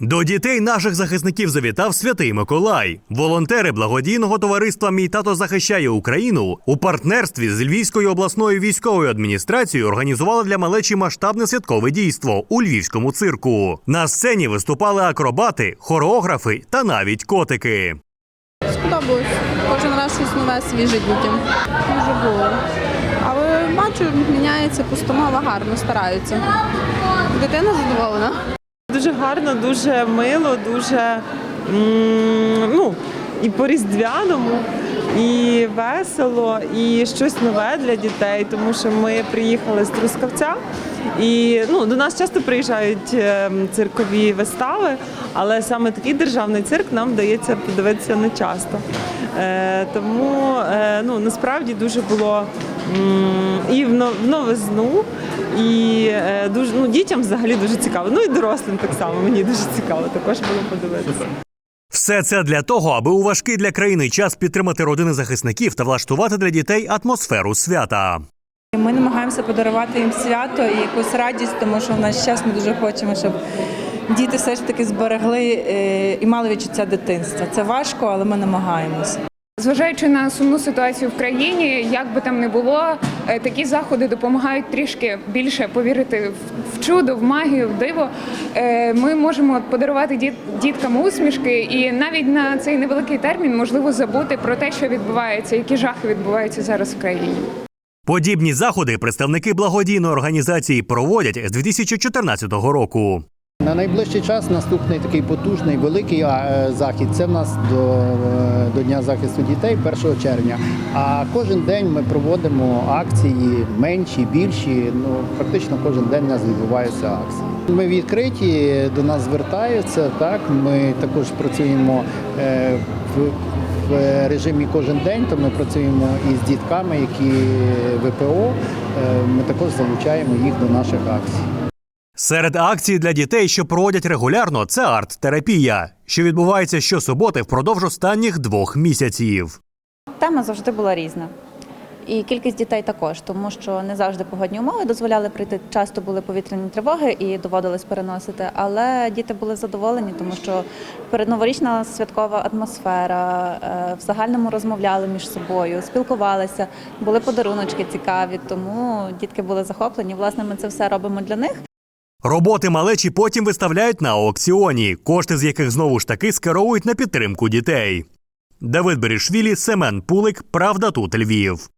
До дітей наших захисників завітав святий Миколай. Волонтери благодійного товариства Мій тато захищає Україну у партнерстві з Львівською обласною військовою адміністрацією організували для малечі масштабне святкове дійство у львівському цирку. На сцені виступали акробати, хореографи та навіть котики. Сподобалось. Кожен раз щось нове свіже дітям. Дуже було. Але бачу, міняється постанова гарно, стараються. Дитина задоволена. Дуже гарно, дуже мило, дуже ну, і по-різдвяному, і весело, і щось нове для дітей, тому що ми приїхали з Трускавця. І ну, до нас часто приїжджають е, циркові вистави, але саме такий державний цирк нам вдається подивитися не часто. Е, тому е, ну, насправді дуже було м, і в новизну, і е, дуже ну, дітям взагалі дуже цікаво. Ну і дорослим так само. Мені дуже цікаво також було подивитися. Все це для того, аби у важкий для країни час підтримати родини захисників та влаштувати для дітей атмосферу свята. Ми намагаємося подарувати їм свято і якусь радість, тому що в наш час ми дуже хочемо, щоб діти все ж таки зберегли е, і мали відчуття дитинства. Це важко, але ми намагаємося. Зважаючи на сумну ситуацію в країні, як би там не було, е, такі заходи допомагають трішки більше повірити в- чудо, в магію, в диво. Е, Ми можемо подарувати діткам усмішки, і навіть на цей невеликий термін можливо забути про те, що відбувається, які жахи відбуваються зараз в країні. Подібні заходи представники благодійної організації проводять з 2014 року. На найближчий час наступний такий потужний великий е, захід. Це в нас до, е, до Дня захисту дітей 1 червня. А кожен день ми проводимо акції менші, більші. Ну практично кожен день у нас відбуваються акції. Ми відкриті, до нас звертаються. Так ми також працюємо е, в. В режимі кожен день то ми працюємо із дітками, які ВПО. Ми також залучаємо їх до наших акцій. Серед акцій для дітей, що проводять регулярно, це арт-терапія, що відбувається щосуботи впродовж останніх двох місяців. Тема завжди була різна. І кількість дітей також, тому що не завжди погодні умови дозволяли прийти. Часто були повітряні тривоги і доводилось переносити. Але діти були задоволені, тому що передноворічна святкова атмосфера, е, в загальному розмовляли між собою, спілкувалися, були подаруночки цікаві, тому дітки були захоплені. Власне, ми це все робимо для них. Роботи малечі потім виставляють на аукціоні, кошти з яких знову ж таки скеровують на підтримку дітей. Давид Берішвілі, Семен Пулик, Правда тут Львів.